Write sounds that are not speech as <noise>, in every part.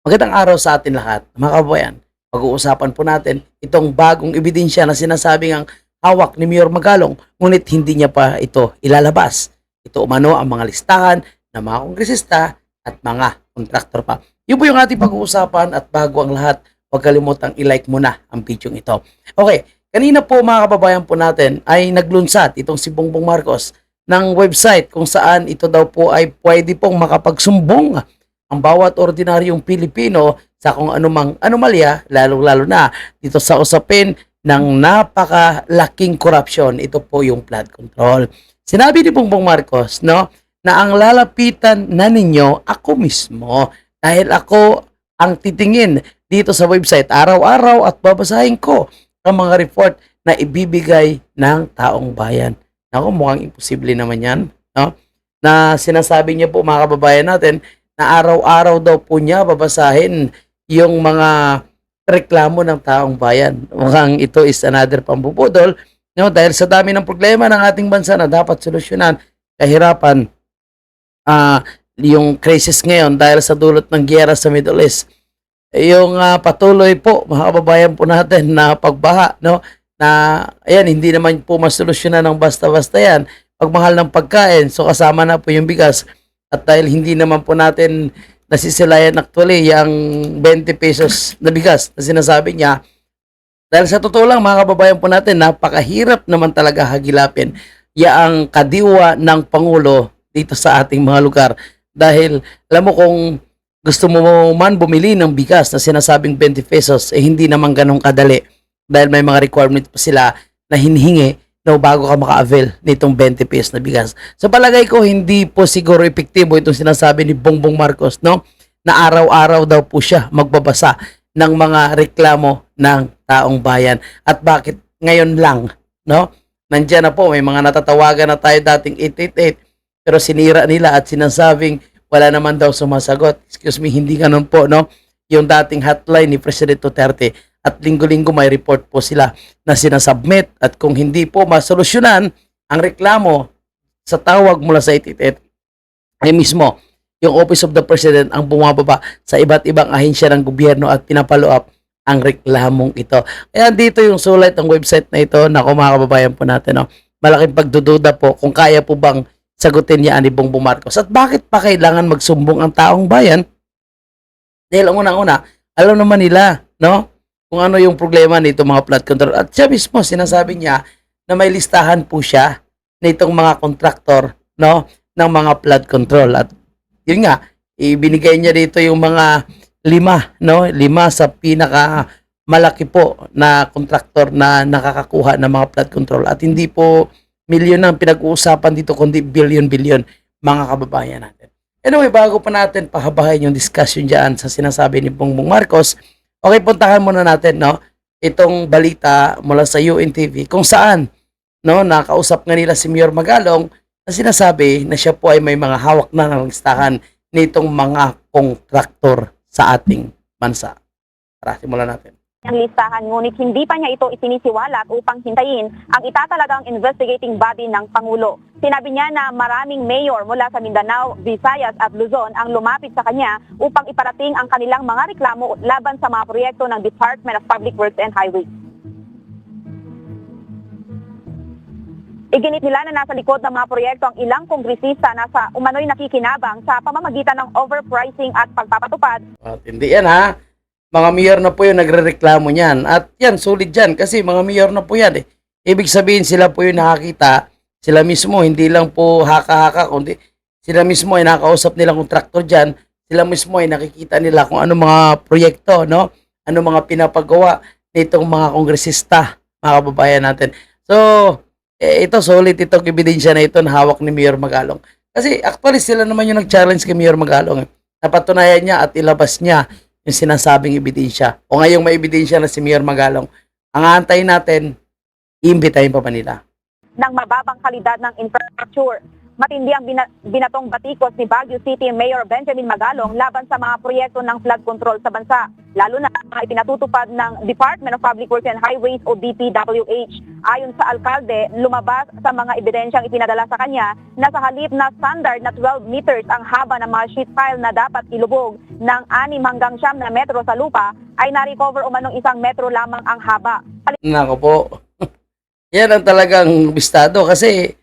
Magandang araw sa atin lahat, mga kabayan. Pag-uusapan po natin itong bagong ebidensya na sinasabing ang hawak ni Mayor Magalong, ngunit hindi niya pa ito ilalabas. Ito umano ang mga listahan ng mga kongresista at mga kontraktor pa. Yun po yung ating pag-uusapan at bago ang lahat, huwag kalimutang i-like mo na ang video ito. Okay, kanina po mga kababayan po natin ay naglunsad itong si Bongbong Marcos ng website kung saan ito daw po ay pwede pong makapagsumbong ang bawat ordinaryong Pilipino sa kung anumang anomalya, lalong-lalo na dito sa usapin ng napakalaking korupsyon. Ito po yung flood control. Sinabi ni Bongbong Marcos, no, na ang lalapitan na ninyo ako mismo dahil ako ang titingin dito sa website araw-araw at babasahin ko ang mga report na ibibigay ng taong bayan. Ako, mukhang imposible naman yan. No? Na sinasabi niya po mga kababayan natin na araw-araw daw po niya babasahin yung mga reklamo ng taong bayan. Mukhang ito is another pambubudol no? dahil sa dami ng problema ng ating bansa na dapat solusyonan, kahirapan, ah yung crisis ngayon dahil sa dulot ng giyera sa Middle East. Yung ah, patuloy po, mga kababayan po natin na pagbaha, no? na ayan, hindi naman po masolusyonan ng basta-basta yan. Pagmahal ng pagkain, so kasama na po yung bigas. At dahil hindi naman po natin nasisilayan actually yung 20 pesos na bigas na sinasabi niya, dahil sa totoo lang mga kababayan po natin, napakahirap naman talaga hagilapin yaang kadiwa ng Pangulo dito sa ating mga lugar. Dahil alam mo kung gusto mo man bumili ng bigas na sinasabing 20 pesos, eh hindi naman ganun kadali. Dahil may mga requirement pa sila na hinihingi no, bago ka maka-avail nitong 20 pesos na bigas. Sa palagay ko, hindi po siguro epektibo itong sinasabi ni Bongbong Marcos, no? Na araw-araw daw po siya magbabasa ng mga reklamo ng taong bayan. At bakit ngayon lang, no? Nandiyan na po, may mga natatawagan na tayo dating 888, pero sinira nila at sinasabing wala naman daw sumasagot. Excuse me, hindi ganun po, no? Yung dating hotline ni President Duterte at linggo-linggo may report po sila na sinasubmit at kung hindi po masolusyonan ang reklamo sa tawag mula sa 888 ay mismo yung Office of the President ang bumababa sa iba't ibang ahensya ng gobyerno at pinapalo up ang reklamong ito. Kaya dito yung sulat ng website na ito na mga kababayan po natin. No? Malaking pagdududa po kung kaya po bang sagutin niya ni Bongbong Marcos. At bakit pa kailangan magsumbong ang taong bayan? Dahil ang unang-una, alam naman nila, no? Kung ano yung problema nito mga flood control. At siya mismo, sinasabi niya na may listahan po siya nitong mga kontraktor, no? Ng mga flood control. At yun nga, ibinigay niya dito yung mga lima, no? Lima sa pinaka malaki po na kontraktor na nakakakuha ng mga flood control. At hindi po milyon ang pinag-uusapan dito, kundi billion-billion mga kababayan natin. Anyway, bago pa natin pahabahin yung discussion dyan sa sinasabi ni Bongbong Marcos, okay, puntahan muna natin, no, itong balita mula sa UNTV kung saan, no, nakausap nga nila si Mayor Magalong na sinasabi na siya po ay may mga hawak na ng listahan nitong mga kontraktor sa ating bansa. Tara, simulan natin. Ang listahan ngunit hindi pa niya ito isinisiwalat upang hintayin ang itatalagang investigating body ng Pangulo. Sinabi niya na maraming mayor mula sa Mindanao, Visayas at Luzon ang lumapit sa kanya upang iparating ang kanilang mga reklamo laban sa mga proyekto ng Department of Public Works and Highways. Iginit nila na nasa likod ng mga proyekto ang ilang kongresista na sa umano'y nakikinabang sa pamamagitan ng overpricing at pagpapatupad At hindi yan ha. Mga mayor na po yung nagrereklamo niyan. At yan, sulit dyan. Kasi mga mayor na po yan eh. Ibig sabihin sila po yung nakakita. Sila mismo, hindi lang po haka-haka, kundi sila mismo ay nakausap nilang kontraktor dyan. Sila mismo ay nakikita nila kung ano mga proyekto, no? Ano mga pinapagawa nitong mga kongresista, mga kababayan natin. So, eh, ito solid itong ebidensya na ito na hawak ni Mayor Magalong. Kasi actually sila naman yung nag-challenge kay Mayor Magalong. Eh. Napatunayan niya at ilabas niya yung sinasabing ebidensya. O ngayong may ebidensya na si Mayor Magalong, ang aantayin natin, iimbitahin pa ba nila? ng mababang kalidad ng infrastructure. Matindi ang bina- binatong batikos ni Baguio City Mayor Benjamin Magalong laban sa mga proyekto ng flood control sa bansa, lalo na mga ipinatutupad ng Department of Public Works and Highways o DPWH. Ayon sa alkalde, lumabas sa mga ebidensyang ipinadala sa kanya na sa halip na standard na 12 meters ang haba ng mga sheet pile na dapat ilubog ng 6 hanggang 9 na metro sa lupa, ay na-recover umanong isang metro lamang ang haba. Nako po. <laughs> Yan ang talagang bistado kasi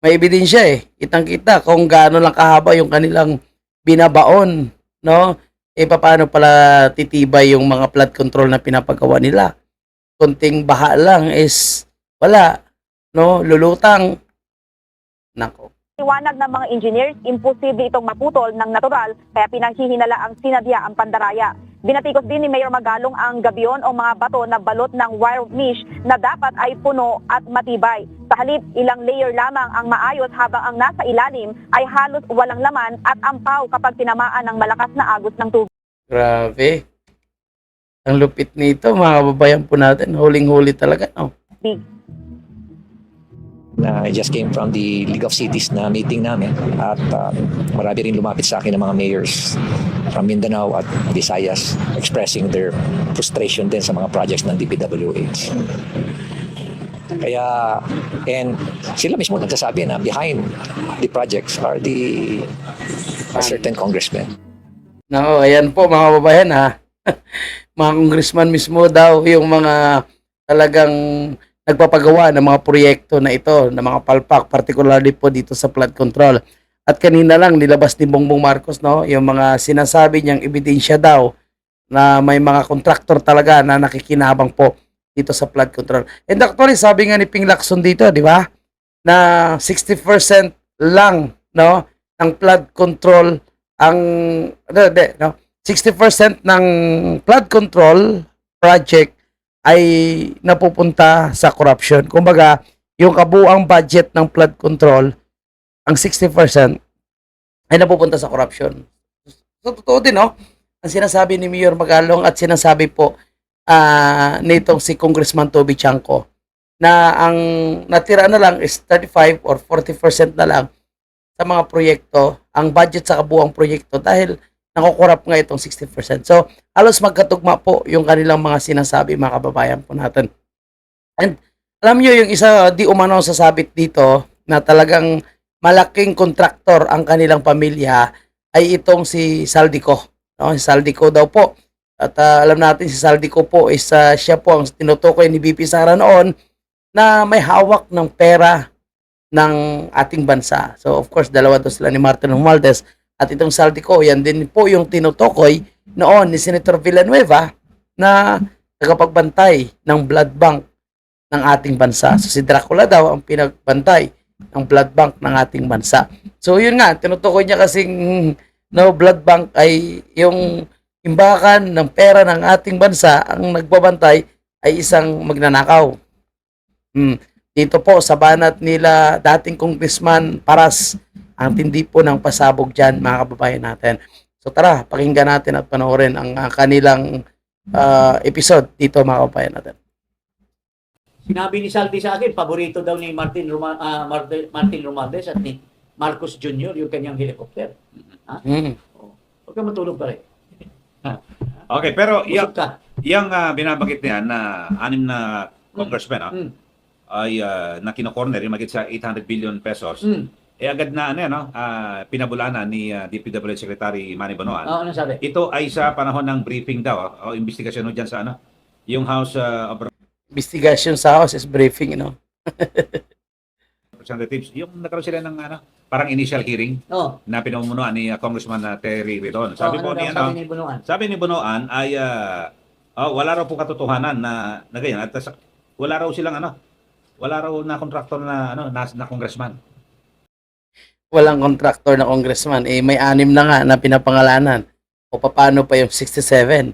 may ebidensya eh. Kitang-kita kung gaano lang kahaba yung kanilang binabaon, no? Eh paano pala titibay yung mga flood control na pinapagawa nila? Konting baha lang is wala, no? Lulutang. Nako. Iwanag ng mga engineers, imposible itong maputol ng natural kaya pinanghihinala ang sinadya ang pandaraya. Binatikos din ni Mayor Magalong ang gabion o mga bato na balot ng wire mesh na dapat ay puno at matibay. Sa halip, ilang layer lamang ang maayos habang ang nasa ilalim ay halos walang laman at ampaw kapag tinamaan ng malakas na agos ng tubig. Grabe. Ang lupit nito, mga kababayan po natin. Huling-huli talaga, no? na I just came from the League of Cities na meeting namin at uh, marami rin lumapit sa akin ng mga mayors from Mindanao at Visayas expressing their frustration din sa mga projects ng DPWH. Kaya, and sila mismo nagsasabi na behind the projects are the are certain congressmen. Nako, ayan po mga kababayan ha. <laughs> mga congressman mismo daw yung mga talagang nagpapagawa ng mga proyekto na ito, ng mga palpak, particularly po dito sa flood control. At kanina lang nilabas ni Bongbong Marcos no, yung mga sinasabi niyang ebidensya daw na may mga kontraktor talaga na nakikinabang po dito sa flood control. And actually, sabi nga ni Ping Lacson dito, di ba? Na 60% lang no ng flood control ang ano, hindi, no? 60% ng flood control project ay napupunta sa corruption. Kumbaga, yung kabuang budget ng flood control, ang 60% ay napupunta sa corruption. So, totoo din, no? Ang sinasabi ni Mayor Magalong at sinasabi po ah nitong si Congressman Toby Chanco na ang natira na lang is 35 or 40% na lang sa mga proyekto, ang budget sa kabuang proyekto dahil nakukurap nga itong 60%. So, halos magkatugma po yung kanilang mga sinasabi mga kababayan po natin. And alam nyo yung isa di umano sasabit dito na talagang malaking kontraktor ang kanilang pamilya ay itong si Saldico. No? Si Saldico daw po. At ah, alam natin si Saldico po is ah, siya po ang tinutukoy ni BP Sara noon na may hawak ng pera ng ating bansa. So of course, dalawa to sila ni Martin Romualdez at itong Saldico, yan din po yung tinutukoy noon ni Senator Villanueva na tagapagbantay ng blood bank ng ating bansa. So si Dracula daw ang pinagbantay ng blood bank ng ating bansa. So yun nga, tinutukoy niya kasing no blood bank ay yung imbakan ng pera ng ating bansa ang nagbabantay ay isang magnanakaw. Hmm. Dito po sa banat nila dating congressman Paras ang tindi po ng pasabog dyan mga kababayan natin. So tara, pakinggan natin at panoorin ang kanilang ah, episode dito mga kababayan natin. Sinabi ni Saldi sa akin, paborito daw ni Martin Roma, ah, Martin, Martin Romualdez at ni Marcos Jr. yung kanyang helicopter. Hmm. Huwag ka matulog pa rin. <laughs> Okay, pero yung, yung uh, binabanggit niya na anim na congressmen ah, Mm. ay ah, na kino-corner yung magit sa 800 billion pesos, Mm. eh agad na ano, yan, no, ah, pinabulana ni ah, DPWH Secretary Manny Bonoan. Oo, ano sabi? Ito ay sa panahon ng briefing daw, ah, o investigasyon no, dyan sa ano, yung House ah, of Investigation sa house is briefing, you know. Representatives, yung nagkaroon sila ng ano, parang initial hearing Oo. na pinamumunuan ni ah, Congressman ah, Terry Ridon. Sabi Oo, po ano ni daw ano, sabi ni Bunuan? Sabi ni Bonoan ay ah, ah, wala raw po katotohanan na, na ganyan. At sa- wala raw silang ano, wala raw na kontraktor na ano na, na congressman. Walang contractor na congressman. Eh, may anim na nga na pinapangalanan. O paano pa yung 67?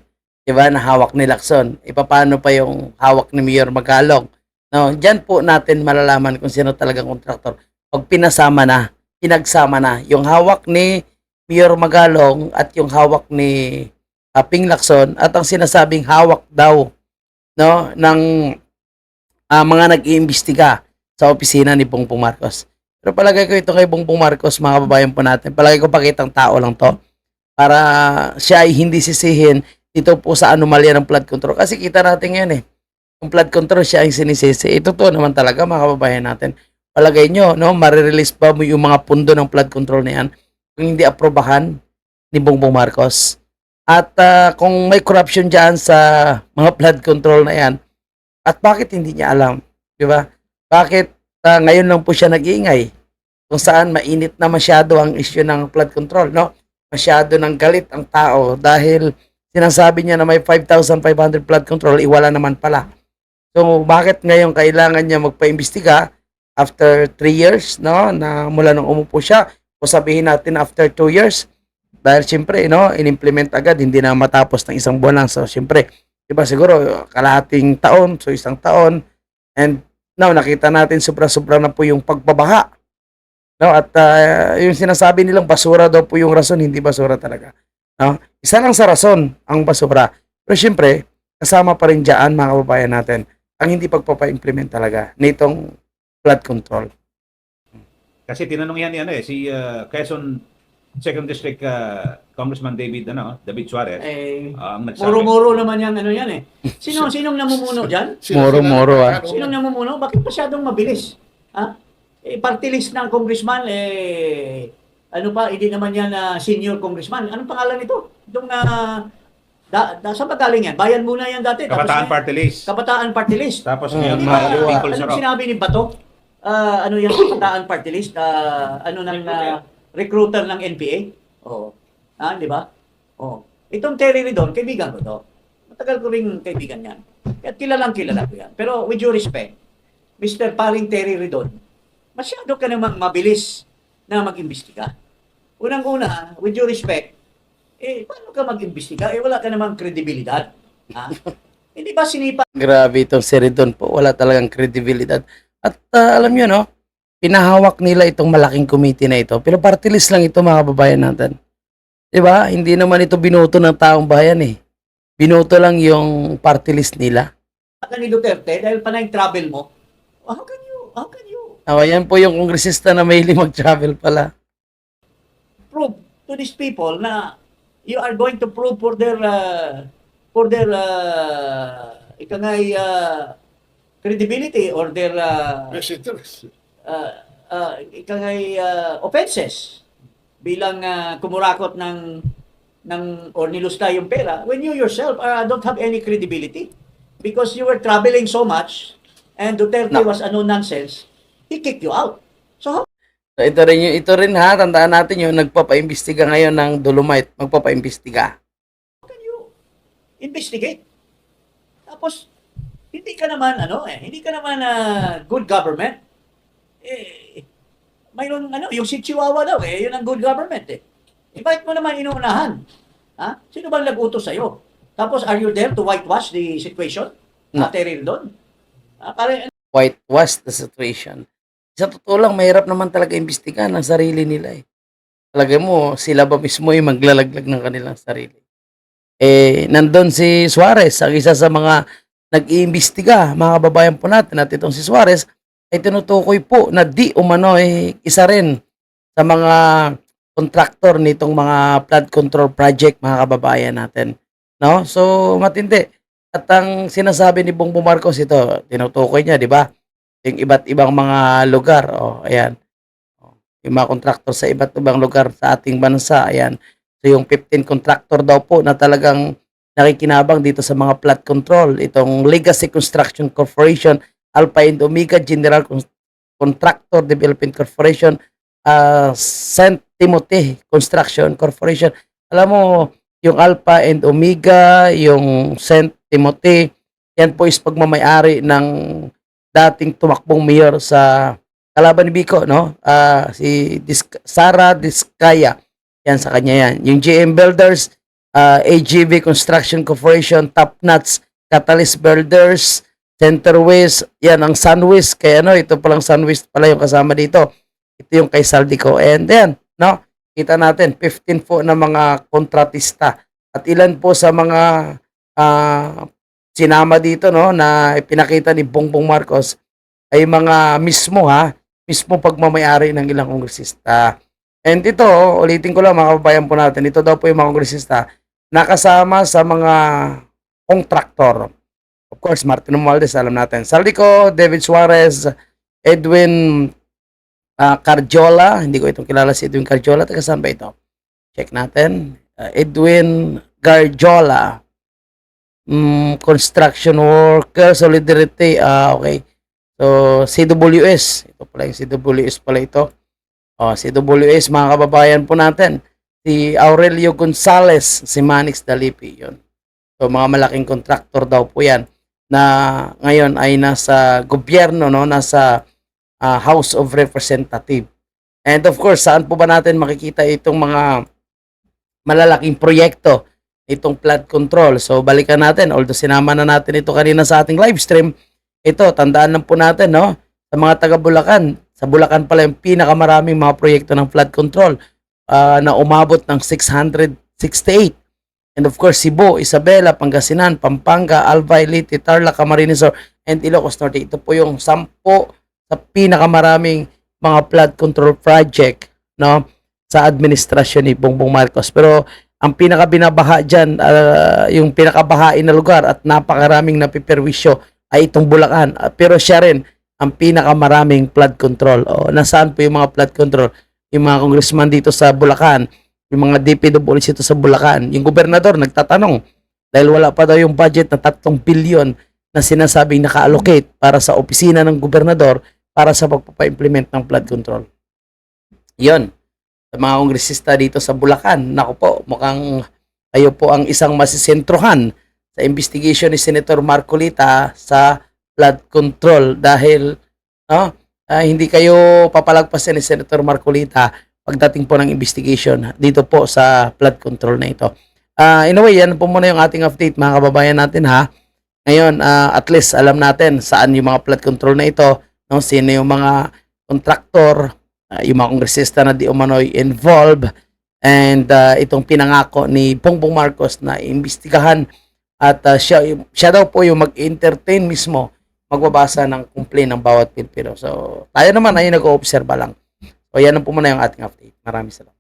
Diba, na hawak ni Lacson. E paano pa yung hawak ni Mayor Magalong? No, diyan po natin malalaman kung sino talagang kontraktor. Pag pinasama na, pinagsama na, yung hawak ni Mayor Magalong at yung hawak ni Ping Lacson at ang sinasabing hawak daw no ng ah, mga nag-iimbestiga sa opisina ni Bongbong Marcos. Pero palagay ko ito kay Bongbong Marcos, mga kababayan po natin. Palagay ko pakitang tao lang to para siya ay hindi sisihin dito po sa anomalya ng flood control. Kasi kita natin ngayon eh, yung flood control siya ay sinisisi. Ito to naman talaga mga kababayan natin. Palagay nyo, no, marirelease ba mo yung mga pundo ng flood control na yan kung hindi aprobahan ni Bongbong Marcos? At ah, kung may corruption dyan sa mga flood control na yan, at bakit hindi niya alam? Di ba? Bakit ah, ngayon lang po siya nag-iingay? Kung saan mainit na masyado ang issue ng flood control, no? Masyado ng galit ang tao dahil sinasabi niya na may 5,500 flood control, iwala naman pala. So, bakit ngayon kailangan niya magpa-imbestiga after 3 years, no? Na mula nung umupo siya, o sabihin natin after 2 years, dahil siyempre, no, in-implement agad, hindi na matapos ng isang buwan lang. So, siyempre, di ba siguro, kalahating taon, so isang taon, and now, nakita natin sobra-sobra na po yung pagbabaha. No, at ah, yung sinasabi nilang basura daw po yung rason, hindi basura talaga. No? Isa lang sa rason ang basura. Pero siyempre, kasama pa rin dyan, mga kababayan natin, ang hindi pagpapa-implement talaga nitong flood control. Kasi tinanong yan ni ano eh, si uh, Quezon Second District uh, Congressman David ano, David Suarez. Eh, ah, nagsabi. muro-muro naman yan, ano yan eh. Sino, <laughs> sinong namumuno dyan? Moro-moro ah. Sinong namumuno? Bakit masyadong mabilis? Ha? Eh, party list ng congressman, eh, ano pa, hindi naman yan na senior congressman. Anong pangalan nito? Itong na, da, da, saan ba galing yan? Bayan muna yan dati. Tapos Kabataan ngayon- Party List. Kabataan Party List. Tapos Mm, ngayon, mga ba, uh, kaliwa. Anong Sarap. sinabi ni Bato? Ah, ano yung Kabataan Party List? Ah, ano ng ah, recruiter ng NPA? Oo. Ah, di ba? Oo. Itong Terry Ridon, kaibigan ko to. Matagal ko ring kaibigan yan. At kilalang kilala ko yan. Pero with due respect, Mr. Paring Terry Ridon, masyado ka namang mabilis na mag-imbestiga. Unang-una, with due respect, eh, paano ka mag-imbestiga? Eh, wala ka namang kredibilidad. Ha? <laughs> Hindi ba sinipa Grabe itong si Ridon po. Wala talagang kredibilidad. At ah, alam nyo, no? Pinahawak nila itong malaking committee na ito. Pero party list lang ito, mga kababayan natin. Di ba? Hindi naman ito binoto ng taong bayan eh. Binoto lang yung party list nila. ka ni Duterte dahil pa na yung travel mo? How can you, how can you Ah, yan po yung kongresista na may mag-travel pala. Prove to these people na you are going to prove for their, uh, for their, uh, ika nga'y, uh, credibility or their, uh, uh, uh, ika nga'y, uh, offenses bilang uh, kumurakot ng ng or nilusta yung pera when you yourself uh, don't have any credibility because you were traveling so much and Duterte No. was a no nonsense he kicked you out so ito rin, yung, ito rin ha, tandaan natin yung nagpapaimbestiga ngayon ng Dolomite. Magpapaimbestiga. can you investigate? Tapos, hindi ka naman, ano eh, hindi ka naman ah, good government. Eh, mayroon, ano, yung si Chihuahua daw, eh, yun ang good government eh. Eh, bakit mo naman inuunahan? Ha? Sino bang nag-utos sa'yo? Tapos, are you there to whitewash the situation? No. Terry doon? Ah, parang, whitewash the situation. Sa totoo lang, mahirap naman talaga imbestigahan ang sarili nila eh. Talaga mo, sila ba mismo yung maglalaglag ng kanilang sarili. Eh, nandun si Suarez, ang isa sa mga nag-iimbestiga, mga kababayan po natin, at itong si Suarez, ay tinutukoy po na di umano eh, isa rin sa mga kontraktor nitong mga flood control project, mga kababayan natin. No? So, matindi. At ang sinasabi ni Bongbong Marcos ito, tinutukoy niya, di ba? Yung iba't ibang mga lugar. O, ayan. O, yung mga kontraktor sa iba't ibang lugar sa ating bansa. Ayan. So, yung 15 kontraktor daw po na talagang nakikinabang dito sa mga flood control. Itong Legacy Construction Corporation, Alpha and Omega General Con- Contractor Development Corporation, uh, St. Timothy Construction Corporation. Alam mo, yung Alpha and Omega, yung St. Timothy, yan po is pagmamayari ng dating tumakbong mayor sa kalaban ni Bico, no? Ah, si Dis- Sara Diskaya. Yan sa kanya yan. Yung GM Builders, ah, AGV Construction Corporation, Top Nuts, Catalyst Builders, Centerways, yan ang Sunwist. Kaya ano, ito palang Sunwist pala yung kasama dito. Ito yung kay Saldico. And then, no? Kita natin, 15 po na mga kontratista. At ilan po sa mga ah, sinama dito no na ipinakita ni Bongbong Marcos ay mga mismo ha mismo pagmamayari ng ilang kongresista. And ito, ulitin ko lang mga kababayan po natin, ito daw po yung mga kongresista nakasama sa mga kontraktor. Of course, Martin Romualdez, alam natin. Saldico, David Suarez, Edwin ah, Carjola, hindi ko itong kilala si Edwin Carjola, taga saan ba ito? Check natin. Ah, Edwin Garjola, mm, construction worker, solidarity, ah, okay. So, CWS, ito pala yung CWS pala ito. Oh, CWS, mga kababayan po natin. Si Aurelio Gonzales, si Manix Dalipi, yun. So, mga malaking kontraktor daw po yan na ngayon ay nasa gobyerno, no? nasa ah, House of Representative. And of course, saan po ba natin makikita itong mga malalaking proyekto, itong flood control? So, balikan natin. Although sinama na natin ito kanina sa ating live stream, ito, tandaan lang po natin, no? Sa mga taga Bulacan, sa Bulacan pala yung pinakamaraming mga proyekto ng flood control ah, na umabot ng 668. And of course, Cebu, Isabela, Pangasinan, Pampanga, Albay, Leyte, Tarlac, Camarines and Ilocos Norte. Ito po yung sampo sa pinakamaraming mga flood control project no sa administrasyon ni Bongbong Marcos. Pero ang pinakabinabaha dyan, ah, yung pinakabahain na lugar at napakaraming napiperwisyo ay itong Bulacan. Ah, pero siya rin ang pinakamaraming flood control. O, nasaan po yung mga flood control? Yung mga congressman dito sa Bulacan, yung mga DPWs dito sa Bulacan. Yung gobernador nagtatanong dahil wala pa daw yung budget na 3 bilyon na sinasabing naka-allocate para sa opisina ng gobernador para sa pagpapa-implement ng flood control. Yon. Sa mga kongresista dito sa Bulacan, nako po, mukhang kayo po ang isang masisentruhan sa investigation ni Senator Marcolita sa flood control dahil no, ah, hindi kayo papalagpasin ni Senator Marcolita pagdating po ng investigation dito po sa flood control na ito. Ah, in a way, yan po muna yung ating update mga kababayan natin ha. Ngayon, ah, at least alam natin saan yung mga flood control na ito, no? sino yung mga kontraktor, ah, yung mga kongresista na di umano'y involved, and ah, itong pinangako ni Bongbong Marcos na imbestigahan at ah, siya, siya daw po yung mag-entertain mismo magbabasa ng complaint ng bawat Pilipino. So, tayo naman ay nag-oobserba lang. So, yan ang po muna yung ating update. Maraming salamat.